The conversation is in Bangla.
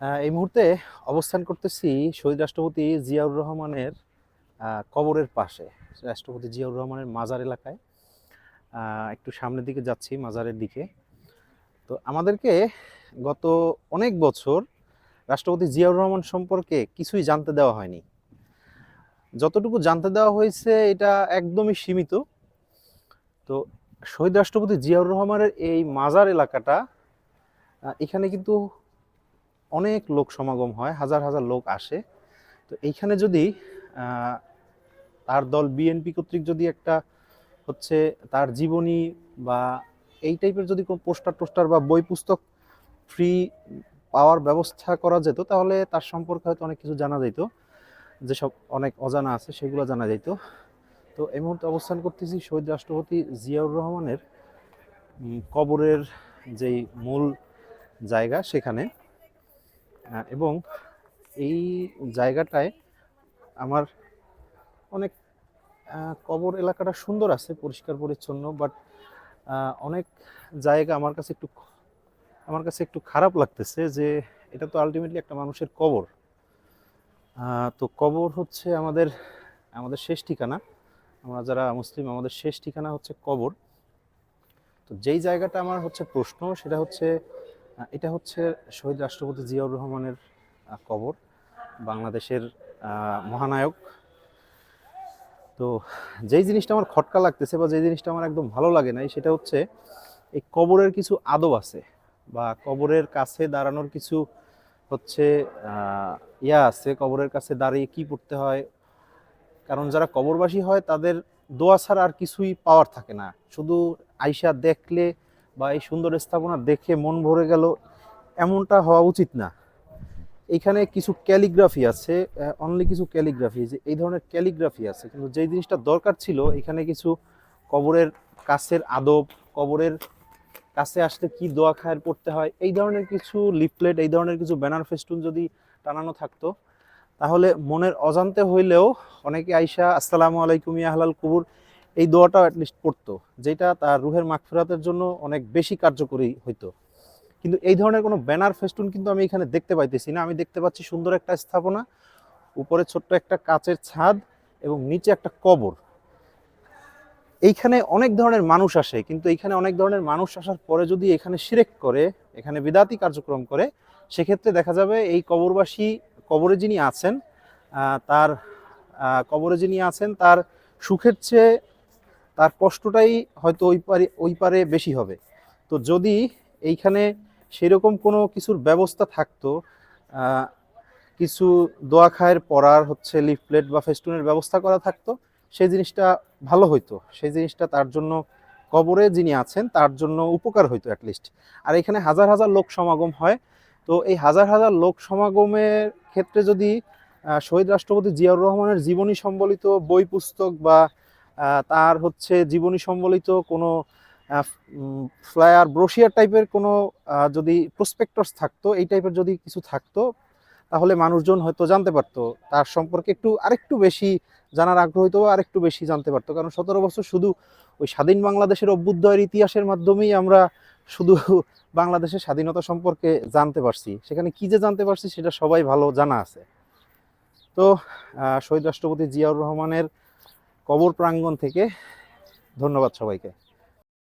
এই মুহূর্তে অবস্থান করতেছি শহীদ রাষ্ট্রপতি জিয়াউর রহমানের কবরের পাশে। রাষ্ট্রপতি জিয়াউর রহমানের মাজার এলাকায়। একটু সামনের দিকে যাচ্ছি, মাজারের দিকে। তো আমাদেরকে গত অনেক বছর রাষ্ট্রপতি জিয়াউর রহমান সম্পর্কে কিছুই জানতে দেওয়া হয়নি। যতটুকু জানতে দেওয়া হয়েছে, এটা একদমই সীমিত। তো শহীদ রাষ্ট্রপতি জিয়াউর রহমানের এই মাজার এলাকাটা এখানে কিন্তু অনেক লোক সমাগম হয়, হাজার হাজার লোক আসে। তো এইখানে যদি তার দল বিএনপি কর্তৃক যদি একটা হচ্ছে তার জীবনী বা এই টাইপের যদি কোনো পোস্টার টোস্টার বা বই পুস্তক ফ্রি পাওয়ার ব্যবস্থা করা যেত, তাহলে তার সম্পর্কে হয়তো অনেক কিছু জানা যেত। যেসব অনেক অজানা আছে, সেগুলো জানা যেত। তো এই মুহূর্তে অবস্থান করতেছি শহীদ রাষ্ট্রপতি জিয়াউর রহমানের কবরের যেই মূল জায়গা সেখানে। এবং এই জায়গাটায় আমার অনেক কবর এলাকাটা সুন্দর আছে, পরিষ্কার, পরিচ্ছন্ন বাট অনেক জায়গা আমার কাছে একটু আমার কাছে একটু খারাপ লাগতেছে যে এটা তো আলটিমেটলি একটা মানুষের কবর। তো কবর হচ্ছে আমাদের আমাদের শেষ ঠিকানা। আমরা যারা মুসলিম, আমাদের শেষ ঠিকানা হচ্ছে কবর। তো যেই জায়গাটা আমার হচ্ছে প্রশ্ন, সেটা হচ্ছে এটা হচ্ছে শহীদ রাষ্ট্রপতি জিয়াউর রহমানের কবর, বাংলাদেশের মহানায়ক। তো যেই জিনিসটা আমার খটকা লাগতেছে বা যেই জিনিসটা আমার একদম ভালো লাগে নাই, সেটা হচ্ছে এই কবরের কিছু আদব আছে বা কবরের কাছে দাঁড়ানোর কিছু হচ্ছে ইয়া আছে, কবরের কাছে দাঁড়িয়ে কি পড়তে হয়। কারণ যারা কবরবাসী হয়, তাদের দোয়া ছাড়া আর কিছুই পাওয়ার থাকে না। শুধু আইসা দেখলে বা এই সুন্দর স্থাপনা দেখে মন ভরে গেল, এমনটা হওয়া উচিত না। এখানে কিছু ক্যালিগ্রাফি আছে অনলি কিছু ক্যালিগ্রাফি, যে এই ধরনের ক্যালিগ্রাফি আছে। কিন্তু যেই জিনিসটা দরকার ছিল, এখানে কিছু কবরের কাছের আদব, কবরের কাছে আসলে কি দোয়া খায়ের পড়তে হয়, এই ধরনের কিছু লিফলেট এই ধরনের কিছু ব্যানার ফেস্টুন যদি টানানো থাকতো, তাহলে মনের অজান্তে হইলেও অনেকে আইসা, আসসালামু আলাইকুম আহলাল কুবুর। এই দোয়াটাও অ্যাটলিস্ট পড়তো, যেটা তার রুহের মাগফিরাতের জন্য অনেক বেশি কার্যকরী হইতো। কিন্তু এই ধরনের কোনো ব্যানার ফেস্টুন কিন্তু আমি এখানে দেখতে পাইতেছি না। আমি দেখতে পাচ্ছি সুন্দর একটা স্থাপনা, উপরে ছোট্ট একটা কাচের ছাদ এবং নিচে একটা কবর। এইখানে অনেক ধরনের মানুষ আসে, কিন্তু এইখানে অনেক ধরনের মানুষ আসার পরে যদি এখানে শিরেক করে, এখানে বিদাতি কার্যক্রম করে, সেক্ষেত্রে দেখা যাবে এই কবরবাসী, কবরে যিনি আছেন তার কবরে যিনি আছেন, তার সুখের চেয়ে তার কষ্টটাই হয়তো ওই পারে ওই পারে বেশি হবে। তো যদি এইখানে সেরকম কোনো কিছুর ব্যবস্থা থাকতো কিছু দোয়া খায়ের পড়ার হচ্ছে লিফলেট বা ফেস্টুনের ব্যবস্থা করা থাকতো, সেই জিনিসটা ভালো হইতো। সেই জিনিসটা তার জন্য কবরে যিনি আছেন, তার জন্য উপকার হইতো অ্যাটলিস্ট আর এখানে হাজার হাজার লোক সমাগম হয়। তো এই হাজার হাজার লোক সমাগমের ক্ষেত্রে যদি শহীদ রাষ্ট্রপতি জিয়াউর রহমানের জীবনী সম্বলিত বই পুস্তক বা তার হচ্ছে জীবনী সম্বলিত কোনো ফ্লায়ার ব্রোশিয়ার টাইপের কোনো যদি প্রসপেক্টস থাকতো, এই টাইপের যদি কিছু থাকতো, তাহলে মানুষজন হয়তো জানতে পারতো। তার সম্পর্কে একটু, আরেকটু বেশি জানার আগ্রহ হইতো, আরেকটু বেশি জানতে পারতো। কারণ সতেরো বছর শুধু ওই স্বাধীন বাংলাদেশের অভ্যুদয়ের ইতিহাসের মাধ্যমেই আমরা শুধু বাংলাদেশের স্বাধীনতা সম্পর্কে জানতে পারছি। সেখানে কি যে জানতে পারছি, সেটা সবাই ভালো জানা আছে। তো শহীদ রাষ্ট্রপতি জিয়াউর রহমানের কবর প্রাঙ্গণ থেকে ধন্যবাদ সবাইকে।